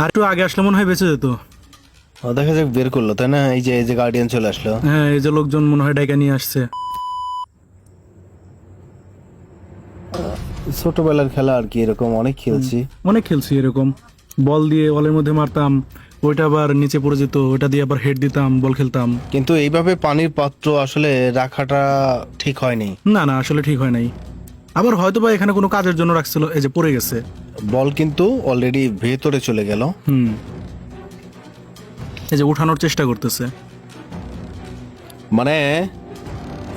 আর একটু আগে আসলে মনে হয় বেঁচে যেত। দেখা যাক বের করল তাই না? এই যে এই যে গার্ডিয়ান চলে আসলো। হ্যাঁ এই যে লোকজন মনে হয় ডাইকা নিয়ে আসছে। ছোটবেলার খেলা আর কি এরকম অনেক খেলছি। অনেক খেলছি এরকম। বল দিয়ে বলের মধ্যে মারতাম ওইটা আবার নিচে পড়ে যেত ওইটা দিয়ে আবার হেড দিতাম বল খেলতাম। কিন্তু এইভাবে পানির পাত্র আসলে রাখাটা ঠিক হয়নি। না না আসলে ঠিক হয় নাই। আবার হয়তো বা এখানে কোনো কাজের জন্য রাখছিল এই যে পড়ে গেছে। বল কিন্তু অলরেডি ভেতরে চলে গেল। হুম। এই যে উঠানোর চেষ্টা করতেছে। মানে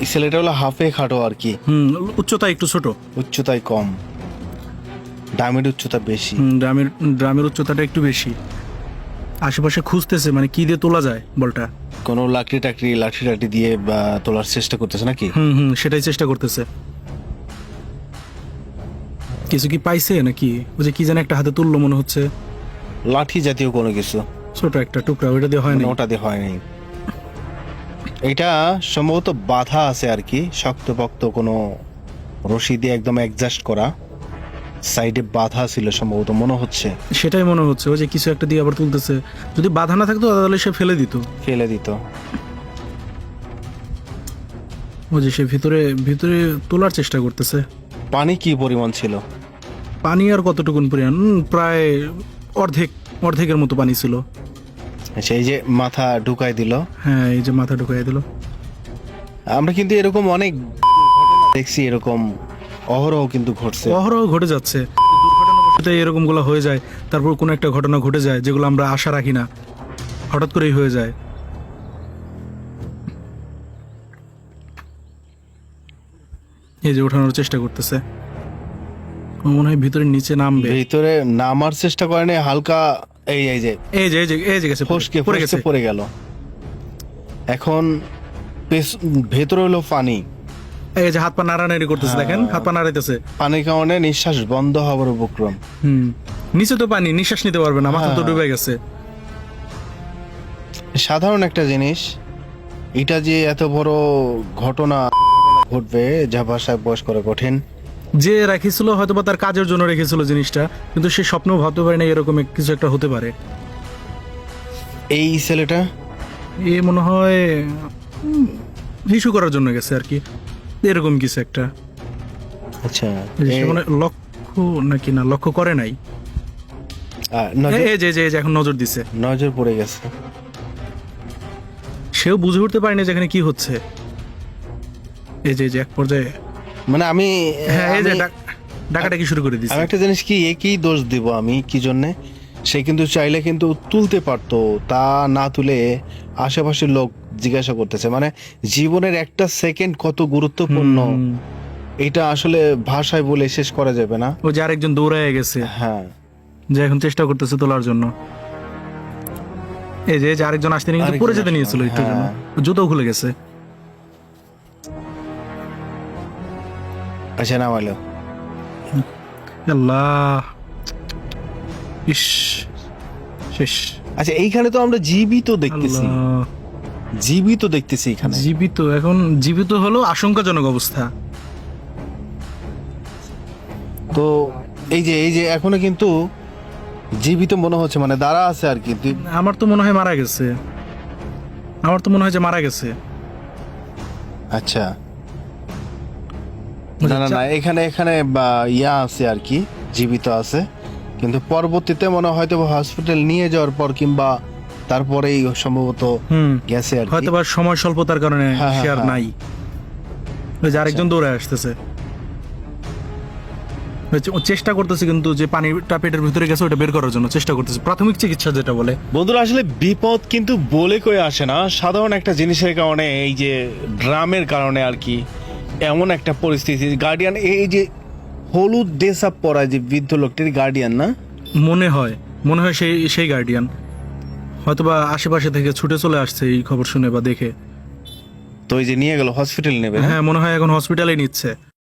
ছেলেটা হলো হাফে খাটো আর কি। হুম উচ্চতা একটু ছোট। উচ্চতায় কম। ডামের উচ্চতা বেশি। হুম, ড্রামের ড্রামের উচ্চতাটা একটু বেশি। আশেপাশে খুঁজতেছে মানে কি দিয়ে তোলা যায় বলটা? কোনো লাকড়ি টাকড়ি লাঠি টাঠি দিয়ে বা তোলার চেষ্টা করতেছে নাকি? হুম হুম সেটাই চেষ্টা করতেছে। কিছু কি পাইছে নাকি? ওই যে কি যেন একটা হাতে তুললো মনে হচ্ছে। লাঠি জাতীয় কোনো কিছু। ছোট একটা টুকরা ওইটা দিয়ে হয় না ওটা দিয়ে হয় হয়নি। এটা সম্ভবত বাধা আছে আর কি শক্তপোক্ত কোনো রশি দিয়ে একদম অ্যাডজাস্ট করা। সাইডে বাধা ছিল সম্ভবত মনে হচ্ছে। সেটাই মনে হচ্ছে ওই যে কিছু একটা দিয়ে আবার তুলতেছে। যদি বাধা না থাকতো তাহলে সে ফেলে দিত। ফেলে দিত। ওই যে সে ভিতরে ভিতরে তোলার চেষ্টা করতেছে। পানি কি পরিমাণ ছিল? পানি আর কতটুকুন পরিমাণ? প্রায় অর্ধেক অর্ধেকের মতো পানি ছিল। সেই যে মাথা ঢুকাই দিল। হ্যাঁ এই যে মাথা ঢুকাই দিল। আমরা কিন্তু এরকম অনেক দেখছি এরকম অহরহ কিন্তু ঘটছে। অহরহ ঘটে যাচ্ছে। দুর্ঘটনাবশত এরকমগুলো হয়ে যায় তারপর কোনো একটা ঘটনা ঘটে যায় যেগুলো আমরা আশা রাখি না। হঠাৎ করেই হয়ে যায়। এই যে ওঠানোর চেষ্টা করতেছে। মনে হয় ভিতরে নিচে নামবে। ভিতরে নামার চেষ্টা করেনি হালকা এই এই যে এই যে এই যে এই যে গেছে ফসকে পড়ে গেছে। পড়ে গেল। এখন ভেতরে হলো পানি। এই যে হাত পা নাড়ানাড়ি করতেছে হ্যাঁ। দেখেন হাত পা নাড়াইতেছে। পানির কারণে নিঃশ্বাস বন্ধ হওয়ার উপক্রম। হুম নিচে তো পানি নিঃশ্বাস নিতে পারবে না মাথা তো হ্যাঁ। ডুবে গেছে। সাধারণ একটা জিনিস এটা যে এত বড় ঘটনা ঘটবে যা ভাষায় বয়স করা কঠিন। যে রেখেছিল হয়তো বা তার কাজের জন্য রেখেছিল জিনিসটা কিন্তু সে স্বপ্নেও ভাবতে পারে না এরকম কিছু একটা হতে পারে। এই ছেলেটা? এ মনে হয় ইস্যু করার জন্য গেছে আর কি। এরকম কিছু একটা। আচ্ছা মনে লক্ষ্য নাকি না লক্ষ্য করে নাই। এই যে যে- এখন নজর দিছে। নজর পড়ে গেছে। সেও বুঝে উঠতে পারেনি যেখানে কি হচ্ছে। এই যে এই যে এক পর্যায়ে মানে আমি হ্যাঁ এই যে ডাকাডাকি শুরু করে দিছে। আমি একটা জিনিস কি একই দোষ দিব আমি কি জন্যে? সে কিন্তু চাইলে কিন্তু তুলতে পারতো তা না তুলে আশেপাশের লোক জিজ্ঞাসা করতেছে। মানে জীবনের একটা সেকেন্ড কত গুরুত্বপূর্ণ এটা আসলে ভাষায় বলে শেষ করা যাবে না। ওই যে আরেকজন দৌড়ায় গেছে। হ্যাঁ। যে এখন চেষ্টা করতেছে তোলার জন্য। এই যে আরেকজন আসতে নিয়ে পরে যেতে নিয়েছিল একটু জন্য। হ্যাঁ। জুতো খুলে গেছে। আচ্ছা নামাইলো আল্লাহ। ইস শেষ। আচ্ছা এইখানে তো আমরা জীবিত দেখতেছি। জীবিত দেখতেছি এখানে। জীবিত এখন জীবিত হলো আশঙ্কাজনক অবস্থা। তো এই যে এই যে এখনও কিন্তু জীবিত মনে হচ্ছে মানে দাঁড়া আছে আর কি। আমার তো মনে হয় মারা গেছে। আমার তো মনে হয় যে মারা গেছে। আচ্ছা। না না না এখানে এখানে ইয়া আছে আর কি জীবিত আছে। কিন্তু পরবর্তীতে মনে হয়তো হসপিটাল নিয়ে যাওয়ার পর কিংবা তারপরেই সম্ভবত গেছে আর কি। হয়তো বা সময় স্বল্পতার কারণে হ্যাঁ, সে আর হ্যাঁ। নাই। ওই যে আরেকজন দৌড়ে আসতেছে। চেষ্টা করতেছে কিন্তু যে পানিটা পেটের ভিতরে গেছে ওটা বের করার জন্য চেষ্টা করতেছে। প্রাথমিক চিকিৎসা যেটা বলে। বন্ধুরা আসলে বিপদ কিন্তু বলে কয়ে আসে না। সাধারণ একটা জিনিসের কারণে এই যে ড্রামের কারণে আর কি এমন একটা পরিস্থিতি গার্ডিয়ান এই যে হলুদ আপ পরা যে বৃদ্ধ লোকটির গার্ডিয়ান না? মনে হয় মনে হয় সেই সেই গার্ডিয়ান হয়তোবা আশেপাশে থেকে ছুটে চলে আসছে এই খবর শুনে বা দেখে। তো এই যে নিয়ে গেল হসপিটাল নেবে হ্যাঁ মনে হয় এখন হসপিটালে নিচ্ছে।